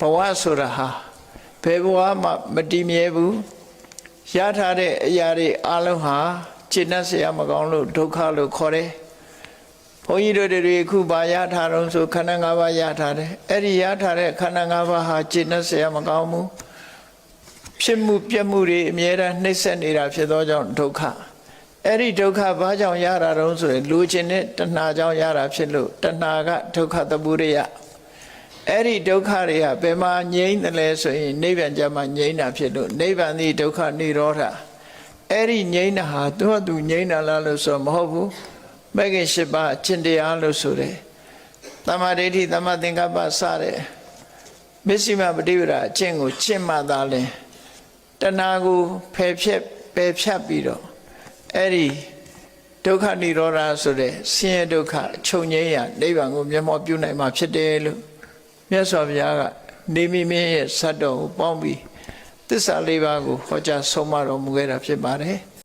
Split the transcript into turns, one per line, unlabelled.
ဘဝဆိုတာဟာဘယ်ဘဝမှမတည်မြဲဘူးရထားတဲ့အရာတွေအလုံးဟာခြေနှက်ဆရာမကောင်းလို့ဒုက္ခလို့ခေါ်တယ်ဘုန်းကြီးတို့တွေခုပါရထားတော့ဆိုခန္ဓာ၅ပါးရထားတယ်အဲ့ဒီရထားတဲ့ခန္ဓာ၅ပါးဟာခြေနှက်ဆရာမကောင်းဘူးဖြစ်မှုပြက်မှုတွေအများအားနှိမ့်ဆက်နေတာဖြစ်သောကြောင့်ဒုက္ခအဲ့ဒီဒုက္ခဘာကြောင့်ရတာတုံးဆိုရင်လူချင်းတဲ့တဏှာကြောင့်ရတာဖြစ်လို့တဏှာကဒုက္ခတပုရိယ အဲ့ဒီဒုက္ခတွေကဘယ်မှာငြိမ့်တယ်လဲဆိုရင်နိဗ္ဗာန်ကျမှငြိမ့်တာဖြစ်လို့နိဗ္ဗာန်ဒီဒုက္ခនិရောဓအဲ့ဒီငြိမ့်တာဟာသူ့ဟာသူငြိမ့်တာလားလို့ဆိုတော့မဟုတ်ဘူးမဂ္ဂင်၈ပါးအကျင့်တရားလို့ဆိုတယ်တမ္မာဒိဋ္ဌိတမ္မာသင်္ကပ္ပစတဲ့မစ္စည်းမပฏิပဒါအကျင့်ကိုကျင့်မှသာလဲတဏှာကိုဖယ်ဖြက်ပယ်ဖြတ်ပြီးတော့အဲ့ဒီဒုက္ခនិရောဓဆိုတဲ့ဆင်းရဲဒုက္ခအချုပ်ငြိမ်းရာနိဗ္ဗာန်ကိုမျက်မှောက်ပြုနိုင်မှာဖြစ်တယ်လို့ မြတ်စွာဘုရားကနေမိမင်းရဲ့ဇတ်တော်ကိုပေါင်းပြီးသစ္စာလေးပါးကိုဟောကြားဆုံးမတော်မူခဲ့တာဖြစ်ပါတယ်